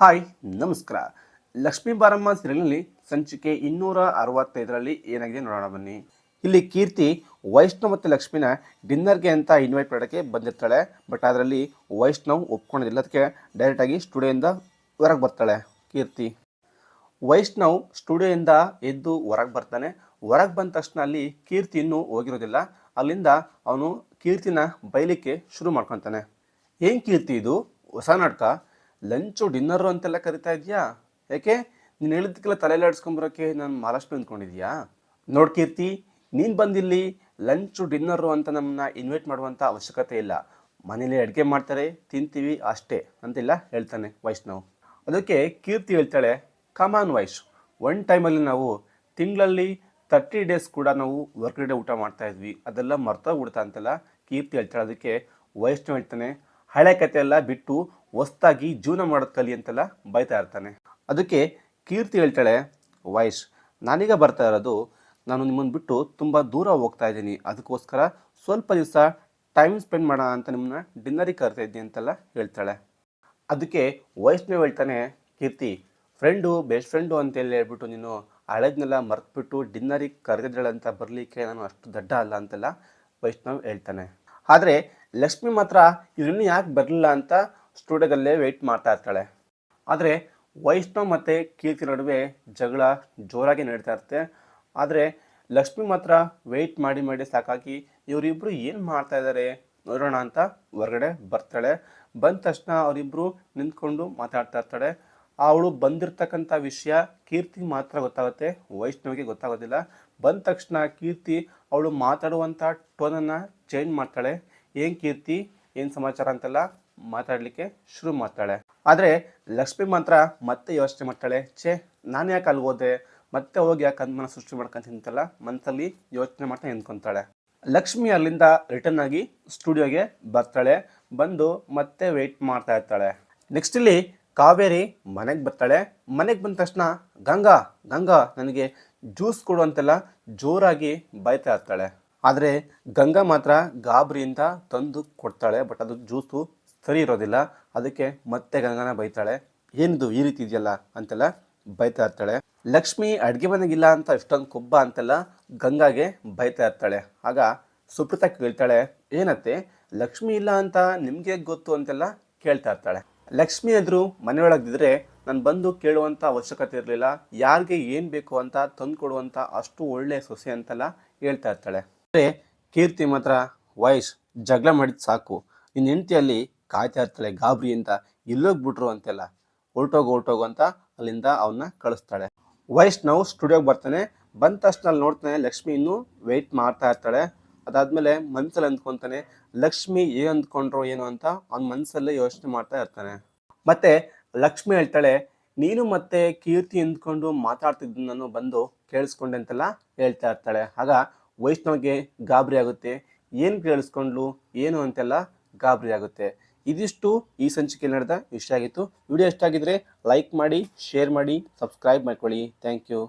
Hi, ನಮಸ್ಕಾರ. ಲಕ್ಷ್ಮೀ ಬಾರಮ್ಮ ಸೀರಿಯಲ್ನಲ್ಲಿ ಸಂಚಿಕೆ ಇನ್ನೂರ ಅರವತ್ತೈದರಲ್ಲಿ ಏನಾಗಿದೆ ನೋಡೋಣ ಬನ್ನಿ. ಇಲ್ಲಿ ಕೀರ್ತಿ ವೈಷ್ಣವ್ ಮತ್ತು ಲಕ್ಷ್ಮಿನ ಡಿನ್ನರ್ಗೆ ಅಂತ ಇನ್ವೈಟ್ ಮಾಡೋಕ್ಕೆ ಬಂದಿರ್ತಾಳೆ. ಬಟ್ ಅದರಲ್ಲಿ ವೈಷ್ಣವ್ ಒಪ್ಕೊಂಡಿಲ್ಲ. ಅದಕ್ಕೆ ಡೈರೆಕ್ಟಾಗಿ ಸ್ಟುಡಿಯೋಯಿಂದ ಹೊರಗೆ ಬರ್ತಾಳೆ ಕೀರ್ತಿ. ವೈಷ್ಣವ್ ಸ್ಟುಡಿಯೋಯಿಂದ ಎದ್ದು ಹೊರಗೆ ಬರ್ತಾನೆ. ಹೊರಗೆ ಬಂದ ತಕ್ಷಣ ಅಲ್ಲಿ ಕೀರ್ತಿ ಇನ್ನೂ ಹೋಗಿರೋದಿಲ್ಲ. ಅಲ್ಲಿಂದ ಅವನು ಕೀರ್ತಿನ ಬೈಲಿಕ್ಕೆ ಶುರು ಮಾಡ್ಕೊತಾನೆ. ಏನು ಕೀರ್ತಿ ಇದು? ಹೊಸ ನಾಟಕ? ಲಂಚು ಡಿನ್ನರು ಅಂತೆಲ್ಲ ಕರಿತಾ ಇದೆಯಾ? ಯಾಕೆ? ನೀನು ಹೇಳಿದ್ದಕ್ಕೆಲ್ಲ ಆಡಿಸ್ಕೊಂಬರೋಕ್ಕೆ ನಾನು ಮಹಾಲಕ್ಷ್ಮಿ ಅಂದ್ಕೊಂಡಿದ್ಯಾ? ನೋಡಿ ಕೀರ್ತಿ, ನೀನು ಬಂದಿಲ್ಲಿ ಲಂಚು ಡಿನ್ನರು ಅಂತ ನಮ್ಮನ್ನ ಇನ್ವೈಟ್ ಮಾಡುವಂಥ ಅವಶ್ಯಕತೆ ಇಲ್ಲ. ಮನೇಲಿ ಅಡುಗೆ ಮಾಡ್ತಾರೆ, ತಿಂತೀವಿ ಅಷ್ಟೇ ಅಂತೆಲ್ಲ ಹೇಳ್ತಾನೆ ವೈಷ್ಣವ್. ಅದಕ್ಕೆ ಕೀರ್ತಿ ಹೇಳ್ತಾಳೆ ಕಮಾನ್ ವೈಶ್ ಒನ್ ಟೈಮಲ್ಲಿ ನಾವು ತಿಂಗಳಲ್ಲಿ ತರ್ಟಿ ಡೇಸ್ ಕೂಡ ನಾವು ಹೊರ್ಗಡೆ ಊಟ ಮಾಡ್ತಾ ಇದ್ವಿ. ಅದೆಲ್ಲ ಊಡ್ತಾ ಅಂತೆಲ್ಲ ಕೀರ್ತಿ ಹೇಳ್ತಾಳೆ. ಅದಕ್ಕೆ ವೈಷ್ಣವ್ ಹೇಳ್ತಾನೆ ಹಳೆ ಕತೆ ಎಲ್ಲ ಬಿಟ್ಟು ಹೊಸ್ತಾಗಿ ಜೀವನ ಮಾಡೋದು ಕಲಿ ಅಂತೆಲ್ಲ ಬೈತಾ ಇರ್ತಾನೆ. ಅದಕ್ಕೆ ಕೀರ್ತಿ ಹೇಳ್ತಾಳೆ, ವೈಶ್, ನಾನೀಗ ಬರ್ತಾ ಇರೋದು, ನಾನು ನಿಮ್ಮನ್ನು ಬಿಟ್ಟು ತುಂಬ ದೂರ ಹೋಗ್ತಾ ಇದ್ದೀನಿ. ಅದಕ್ಕೋಸ್ಕರ ಸ್ವಲ್ಪ ದಿವಸ ಟೈಮ್ ಸ್ಪೆಂಡ್ ಮಾಡೋಣ ಅಂತ ನಿಮ್ಮನ್ನ ಡಿನ್ನರಿಗೆ ಕರ್ತಾ ಇದ್ದೀನಿ ಅಂತೆಲ್ಲ ಹೇಳ್ತಾಳೆ. ಅದಕ್ಕೆ ವೈಷ್ಣವ್ ಹೇಳ್ತಾನೆ, ಕೀರ್ತಿ ಫ್ರೆಂಡು ಬೆಸ್ಟ್ ಫ್ರೆಂಡು ಅಂತೇಳಿ ಹೇಳ್ಬಿಟ್ಟು ನೀನು ಹಳೆದ್ನೆಲ್ಲ ಮರ್ತುಬಿಟ್ಟು ಡಿನ್ನರಿಗೆ ಅಂತ ಬರಲಿಕ್ಕೆ ನಾನು ಅಷ್ಟು ದಡ್ಡ ಅಲ್ಲ ಅಂತೆಲ್ಲ ವೈಷ್ಣವ್ ಹೇಳ್ತಾನೆ. ಆದರೆ ಲಕ್ಷ್ಮಿ ಮಾತ್ರ ಇದನ್ನು ಯಾಕೆ ಬರಲಿಲ್ಲ ಅಂತ ಸ್ಟುಡಿಯೋದಲ್ಲೇ ವೆಯ್ಟ್ ಮಾಡ್ತಾ ಇರ್ತಾಳೆ. ಆದರೆ ವೈಷ್ಣವ್ ಮತ್ತು ಕೀರ್ತಿ ನಡುವೆ ಜಗಳ ಜೋರಾಗಿ ನಡೀತಾ ಇರುತ್ತೆ. ಆದರೆ ಲಕ್ಷ್ಮಿ ಮಾತ್ರ ವೆಯ್ಟ್ ಮಾಡಿ ಮಾಡಿ ಸಾಕಾಗಿ ಇವರಿಬ್ಬರು ಏನು ಮಾಡ್ತಾ ಇದ್ದಾರೆ ನೋಡೋಣ ಅಂತ ಹೊರಗಡೆ ಬರ್ತಾಳೆ. ಬಂದ ತಕ್ಷಣ ಅವರಿಬ್ಬರು ನಿಂತ್ಕೊಂಡು ಮಾತಾಡ್ತಾ ಇರ್ತಾಳೆ. ಅವಳು ಬಂದಿರತಕ್ಕಂಥ ವಿಷಯ ಕೀರ್ತಿ ಮಾತ್ರ ಗೊತ್ತಾಗುತ್ತೆ, ವೈಷ್ಣವಿಗೆ ಗೊತ್ತಾಗೋದಿಲ್ಲ. ಬಂದ ತಕ್ಷಣ ಕೀರ್ತಿ ಅವಳು ಮಾತಾಡುವಂಥ ಟೋನನ್ನು ಚೇಂಜ್ ಮಾಡ್ತಾಳೆ. ಏನು ಕೀರ್ತಿ, ಏನು ಸಮಾಚಾರ ಅಂತೆಲ್ಲ ಮಾತಾಡಲಿಕ್ಕೆ ಶುರು ಮಾಡ್ತಾಳೆ. ಆದರೆ ಲಕ್ಷ್ಮಿ ಮಾತ್ರ ಮತ್ತೆ ಯೋಚನೆ ಮಾಡ್ತಾಳೆ, ಛೇ, ನಾನು ಯಾಕೆ ಅಲ್ಲಿ ಹೋದೆ? ಮತ್ತೆ ಹೋಗಿ ಯಾಕೆ ಅನುಮಾನ ಸೃಷ್ಟಿ ಮಾಡ್ಕೊಂತಿಂತಲ್ಲ ಮನಸ್ಸಲ್ಲಿ ಯೋಚನೆ ಮಾಡ್ತಾ ನಿಂತ್ಕೊಂತಾಳೆ. ಲಕ್ಷ್ಮಿ ಅಲ್ಲಿಂದ ರಿಟರ್ನ್ ಆಗಿ ಸ್ಟುಡಿಯೋಗೆ ಬರ್ತಾಳೆ, ಬಂದು ಮತ್ತೆ ವೆಯ್ಟ್ ಮಾಡ್ತಾ ಇರ್ತಾಳೆ. ನೆಕ್ಸ್ಟ್ ಇಲ್ಲಿ ಕಾವೇರಿ ಮನೆಗೆ ಬರ್ತಾಳೆ. ಮನೆಗೆ ಬಂದ ತಕ್ಷಣ, ಗಂಗಾ ಗಂಗಾ, ನನಗೆ ಜ್ಯೂಸ್ ಕೊಡು ಅಂತೆಲ್ಲ ಜೋರಾಗಿ ಬೈತಾ ಇರ್ತಾಳೆ. ಆದರೆ ಗಂಗಾ ಮಾತ್ರ ಗಾಬರಿಯಿಂದ ತಂದು ಕೊಡ್ತಾಳೆ ಬಟ್ ಅದು ಜ್ಯೂಸು ಸರಿ ಇರೋದಿಲ್ಲ. ಅದಕ್ಕೆ ಮತ್ತೆ ಗಂಗಾನ ಬೈತಾಳೆ. ಏನಿದು ಈ ರೀತಿ ಇದೆಯಲ್ಲ ಅಂತೆಲ್ಲ ಬೈತಾ ಇರ್ತಾಳೆ. ಲಕ್ಷ್ಮಿ ಅಡುಗೆ ಮನೆಗಿಲ್ಲ ಅಂತ ಇಷ್ಟೊಂದು ಕೊಬ್ಬ ಅಂತೆಲ್ಲ ಗಂಗಾಗೆ ಬೈತಾ ಇರ್ತಾಳೆ. ಆಗ ಸುಪ್ರೀತಾ ಕೇಳ್ತಾಳೆ, ಏನತ್ತೆ, ಲಕ್ಷ್ಮಿ ಇಲ್ಲ ಅಂತ ನಿಮ್ಗೆ ಗೊತ್ತು? ಅಂತೆಲ್ಲ ಕೇಳ್ತಾ ಇರ್ತಾಳೆ. ಲಕ್ಷ್ಮಿ ಎದುರು ಮನೆಯೊಳಗಿದ್ರೆ ನಾನು ಬಂದು ಕೇಳುವಂಥ ಅವಶ್ಯಕತೆ ಇರಲಿಲ್ಲ. ಯಾರಿಗೆ ಏನು ಬೇಕು ಅಂತ ತಂದು ಕೊಡುವಂಥ ಅಷ್ಟು ಒಳ್ಳೆ ಸೊಸೆ ಅಂತೆಲ್ಲ ಹೇಳ್ತಾ ಇರ್ತಾಳೆ. ಕೀರ್ತಿ ಮಾತ್ರ ವಯಸ್ ಜಗಳ ಮಾಡಿದ ಸಾಕು. ನಿನ್ನ ಹೆಂಡತಿಯಲ್ಲಿ ಕಾಯ್ತಾ ಇರ್ತಾಳೆ ಗಾಬರಿ ಅಂತ ಎಲ್ಲೋಗ್ಬಿಟ್ರು ಅಂತೆಲ್ಲ. ಹೊರ್ಟೋಗು ಹೊರ್ಟೋಗು ಅಂತ ಅಲ್ಲಿಂದ ಅವನ್ನ ಕಳಿಸ್ತಾಳೆ. ವೈಷ್ಣವ್ ಸ್ಟುಡಿಯೋಗೆ ಬರ್ತಾನೆ. ಬಂದ ತಕ್ಷಣ ಅಲ್ಲಿ ನೋಡ್ತಾನೆ ಲಕ್ಷ್ಮಿ ಇನ್ನೂ ವೆಯ್ಟ್ ಮಾಡ್ತಾ ಇರ್ತಾಳೆ. ಅದಾದ್ಮೇಲೆ ಮನ್ಸಲ್ಲಿ ಅಂದ್ಕೊಂತಾನೆ, ಲಕ್ಷ್ಮಿ ಏನು ಅಂದ್ಕೊಂಡ್ರು ಏನು ಅಂತ? ಅವ್ನ ಮನಸ್ಸಲ್ಲೇ ಯೋಚನೆ ಮಾಡ್ತಾ ಇರ್ತಾನೆ. ಮತ್ತೆ ಲಕ್ಷ್ಮಿ ಹೇಳ್ತಾಳೆ, ನೀನು ಮತ್ತೆ ಕೀರ್ತಿ ಅಂದ್ಕೊಂಡು ಮಾತಾಡ್ತಿದ್ದು ನಾನು ಬಂದು ಕೇಳಿಸ್ಕೊಂಡೆ ಅಂತೆಲ್ಲ ಹೇಳ್ತಾ ಇರ್ತಾಳೆ. ಆಗ ವೈಷ್ಣವ್ಗೆ ಗಾಬರಿ ಆಗುತ್ತೆ. ಏನು ಕೇಳಿಸ್ಕೊಂಡ್ಲು, ಏನು ಅಂತೆಲ್ಲ ಗಾಬರಿ ಆಗುತ್ತೆ. ಇದಿಷ್ಟು ಈ ಸಂಚಿಕೆಯಲ್ಲಿ ನಡೆದ ವಿಷಯ ಆಗಿತ್ತು. ವಿಡಿಯೋ ಇಷ್ಟ ಆಗಿದ್ರೆ ಲೈಕ್ ಮಾಡಿ, ಶೇರ್ ಮಾಡಿ, ಸಬ್ಸ್ಕ್ರೈಬ್ ಮಾಡ್ಕೊಳ್ಳಿ. Thank you.